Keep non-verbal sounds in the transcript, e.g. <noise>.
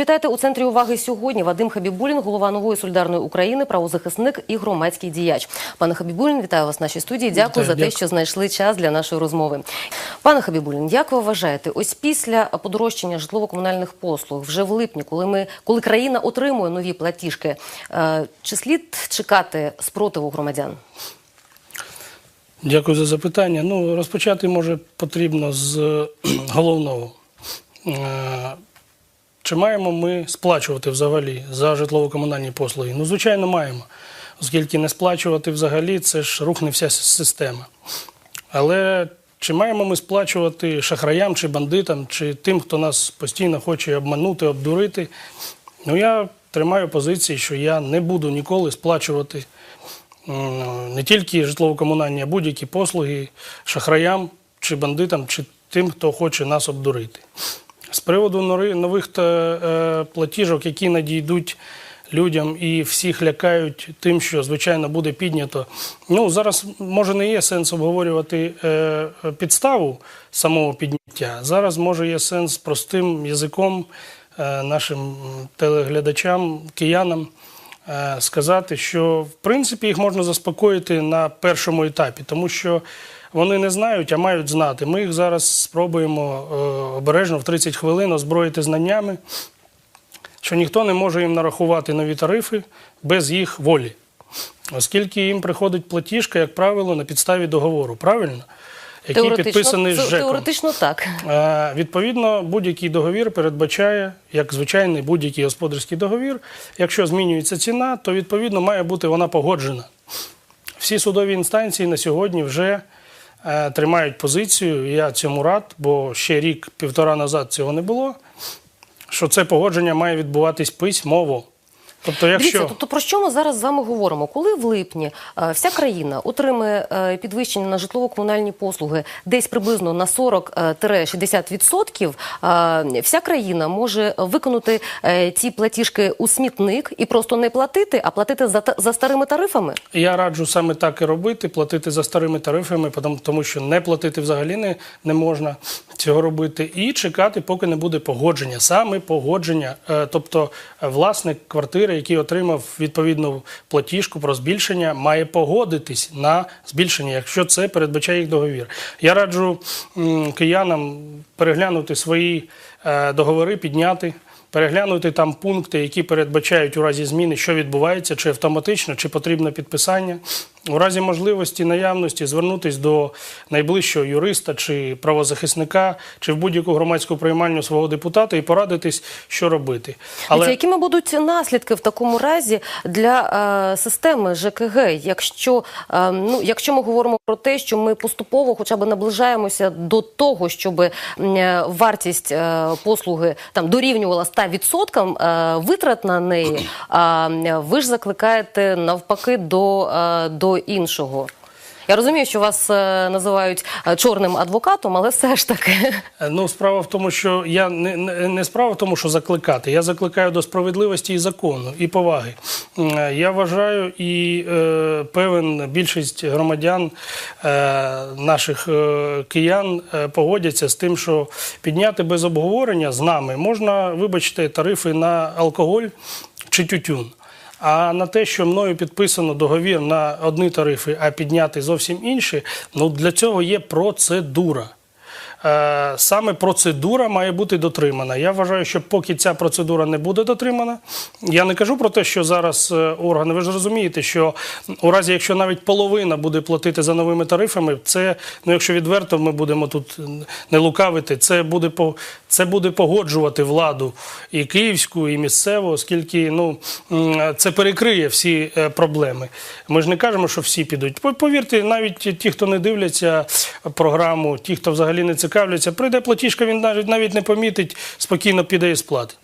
Вітайте у центрі уваги сьогодні. Вадим Хабібулін, голова нової солідарної України, правозахисник і громадський діяч. Пане Хабібулін, вітаю вас в нашій студії. Дякую Вітаю, за те, що знайшли час для нашої розмови. Пане Хабібулін, як ви вважаєте, ось після подорожчання житлово-комунальних послуг, вже в липні, коли ми коли країна отримує нові платіжки, е, чи слід чекати спротиву громадян? Дякую за запитання. Ну, розпочати може потрібно з е, <clears throat> головного. Чи маємо ми сплачувати взагалі за житлово-комунальні послуги? Ну, звичайно, маємо. Оскільки не сплачувати взагалі це ж рухне вся система. Але чи маємо ми сплачувати шахраям чи бандитам, чи тим, хто нас постійно хоче обманути, обдурити? Ну, я тримаю позиції, що я не буду ніколи сплачувати не тільки житлово-комунальні, а будь-які послуги шахраям чи бандитам, чи тим, хто хоче нас обдурити. З приводу нових е, платіжок, які надійдуть людям і всіх лякають тим, що звичайно буде піднято. Ну зараз може не є сенс обговорювати е, підставу самого підняття. Зараз може є сенс простим язиком е, нашим телеглядачам, киянам е, сказати, що в принципі їх можна заспокоїти на першому етапі, тому що вони не знають, а мають знати. Ми їх зараз спробуємо е, обережно в 30 хвилин озброїти знаннями, що ніхто не може їм нарахувати нові тарифи без їх волі, оскільки їм приходить платіжка, як правило, на підставі договору. Правильно? Який підписаний з ЖЕКом. теоретично так. Відповідно, будь-який договір передбачає, як звичайний будь-який господарський договір, якщо змінюється ціна, то відповідно має бути вона погоджена. Всі судові інстанції на сьогодні вже е, тримають позицію, я цьому рад, бо ще рік-півтора назад цього не було, що це погодження має відбуватись письмово. Тобто, якщо Дивіться, тобто про що ми зараз з вами говоримо? Коли в липні е, вся країна отримає е, підвищення на житлово-комунальні послуги десь приблизно на 40-60%, е, вся країна може виконати е, ці платіжки у смітник і просто не платити, а платити за, за старими тарифами? Я раджу саме так і робити, платити за старими тарифами, тому що не платити взагалі не, не можна цього робити, і чекати, поки не буде погодження. Саме погодження, Е, тобто е, власник квартири, який отримав відповідну платіжку про збільшення, має погодитись на збільшення, якщо це передбачає їх договір. Я раджу киянам переглянути свої е, договори, підняти. Переглянути там пункти, які передбачають у разі зміни, що відбувається, чи автоматично, чи потрібно підписання. У разі можливості наявності звернутись до найближчого юриста чи правозахисника, чи в будь-яку громадську приймальню свого депутата і порадитись, що робити. Але... Якими будуть наслідки в такому разі для е, системи ЖКГ, якщо, е, ну, якщо ми говоримо про те, що ми поступово хоча б наближаємося до того, щоб е, вартість е, послуги там дорівнювала 100% е, витрат на неї, е, ви ж закликаєте навпаки до, е, до іншого. Я розумію, що вас е, називають е, чорним адвокатом, але все ж таки. Е, Ну, справа в тому, що я не, не, справа в тому, що закликати. Я закликаю до справедливості і закону, і поваги. Я вважаю, і е, певен більшість громадян е, наших е, киян погодяться з тим, що підняти без обговорення з нами можна, вибачте, тарифи на алкоголь чи тютюн. А на те, що мною підписано договір на одні тарифи, а підняти зовсім інші, ну для цього є процедура. Е, Саме процедура має бути дотримана. Я вважаю, що поки ця процедура не буде дотримана, я не кажу про те, що зараз е, органи, ви ж розумієте, що у разі, якщо навіть половина буде платити за новими тарифами, це, ну якщо відверто ми будемо тут не лукавити, це буде це буде погоджувати владу і київську, і місцеву, оскільки ну це перекриє всі е, проблеми. Ми ж не кажемо, що всі підуть. Повірте, навіть ті, хто не дивляться програму, ті, хто взагалі не цікавляться, прийде платіжка, він навіть навіть не помітить, спокійно піде і сплатить.